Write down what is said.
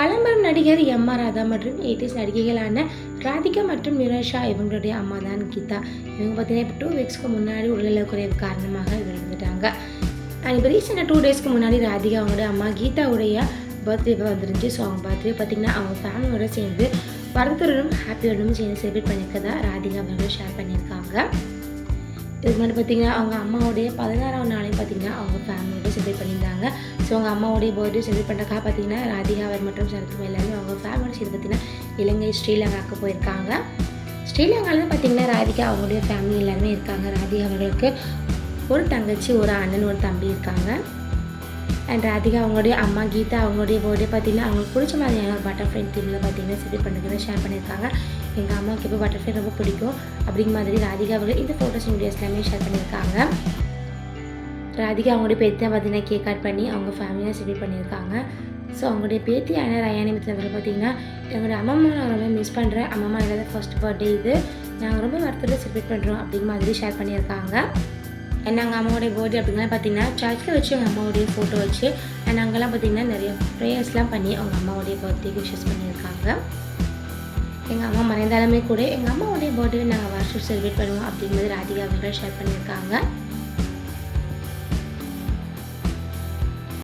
பழம்பெரும் நடிகர் M R Radha மற்றும் எயிட்டிஸ் நடிகைகளான ராதிகா மற்றும் நிரோஷா இவங்களுடைய அம்மா தான் கீதா. இவங்க பார்த்தீங்கன்னா இப்போ டூ வீக்ஸ்க்கு முன்னாடி உடல்நலக் குறைவு காரணமாக விழுந்துட்டாங்க அண்ட் இப்போ ரீசெண்டாக டூ டேஸ்க்கு முன்னாடி ராதிகா அவங்களுடைய அம்மா கீதாவுடைய பர்த்டே வந்துருந்துச்சு. ஸோ அவங்க பர்த்டே பார்த்திங்கன்னா அவங்க ஃபேமிலியோட சேர்ந்து வரதுடனும் ஹாப்பியோடனும் சேர்ந்து செலிப்ரேட் பண்ணியிருக்கதா ராதிகா அவர்கள் ஷேர் பண்ணியிருக்காங்க. இதுக்கு முன்னாடி பார்த்தீங்கன்னா அவங்க அம்மாவுடைய பதினாறாம் நாளையும் பார்த்தீங்கன்னா அவங்க ஃபேமிலியோட செலிப்ரேட் பண்ணியிருந்தாங்க. ஸோ அவங்க அம்மாவுடைய பர்த்டே செலிப்ரேட் பண்ணுறக்காக பார்த்தீங்கன்னா ராதிகா அவர் மற்றும் சரத்குமார் எல்லாருமே அவங்க ஃபேமிலியோட சேர்ந்து பார்த்தீங்கன்னா இலங்கை ஸ்ரீலங்காவுக்கு போயிருக்காங்க. ஸ்ரீலங்காவில் பார்த்தீங்கன்னா ராதிகா அவங்களுடைய ஃபேமிலி எல்லாருமே இருக்காங்க. ராதிகா அவர்களுக்கு ஒரு தங்கச்சி ஒரு அண்ணன் ஒரு தம்பி இருக்காங்க. அண்ட் ராதிகா அவங்களுடைய அம்மா கீதா அவங்களுடைய பர்த்டே பார்த்தீங்கன்னா அவங்களுக்கு பிடிச்ச மாதிரியான ஒரு பட்டர்ஃப்ளை தீமில் பார்த்தீங்கன்னா செலிப்ரேட் பண்ணுறதுன்னு ஷேர் பண்ணியிருக்காங்க. எங்கள் அம்மாவுக்கு இப்போ பட்டர்ஃப்ளை ரொம்ப பிடிக்கும். அப்படிங்கிற மாதிரி ராதிகா அவர்கள் இந்த ஃபோட்டோஸ் வீடியோஸ் எல்லாமே ஷேர் பண்ணியிருக்காங்க. ராதிகா அவங்களுடைய பேத்தி பார்த்தீங்கன்னா கேக் கட் பண்ணி அவங்க ஃபேமிலியாக செலிப்ரேட் பண்ணியிருக்காங்க. ஸோ அவங்களுடைய பேத்தியான ரயானி மித்திரத்தில் பார்த்தீங்கன்னா எங்களுடைய அம்மா நான் ரொம்ப மிஸ் பண்ணுறேன் அம்மா இல்லாத ஃபர்ஸ்ட் பர்த்டே இது. நாங்கள் ரொம்ப வருத்தத்தில் செலிப்ரேட் பண்ணுறோம் அப்படிங்கிற மாதிரி ஷேர் பண்ணியிருக்காங்க. ஏன்னா எங்கள் அம்மாவுடைய பர்த்டே அப்படிங்கலாம் பார்த்தீங்கன்னா சர்ச்சில் வச்சு எங்கள் அம்மாவுடைய ஃபோட்டோ வச்சு அண்ட் அங்கெல்லாம் பார்த்தீங்கன்னா நிறைய ப்ரேயர்ஸ்லாம் பண்ணி அவங்க அம்மாவுடைய பர்த்டேக்கு விஷஸ் பண்ணியிருக்காங்க. எங்கள் அம்மா மறைந்தாலுமே கூட எங்கள் அம்மாவுடைய பர்த்டே நாங்கள் வருஷம் செலிப்ரேட் பண்ணுவோம் அப்படிங்கிறது ராதிகா அவர்கள் ஷேர் பண்ணியிருக்காங்க.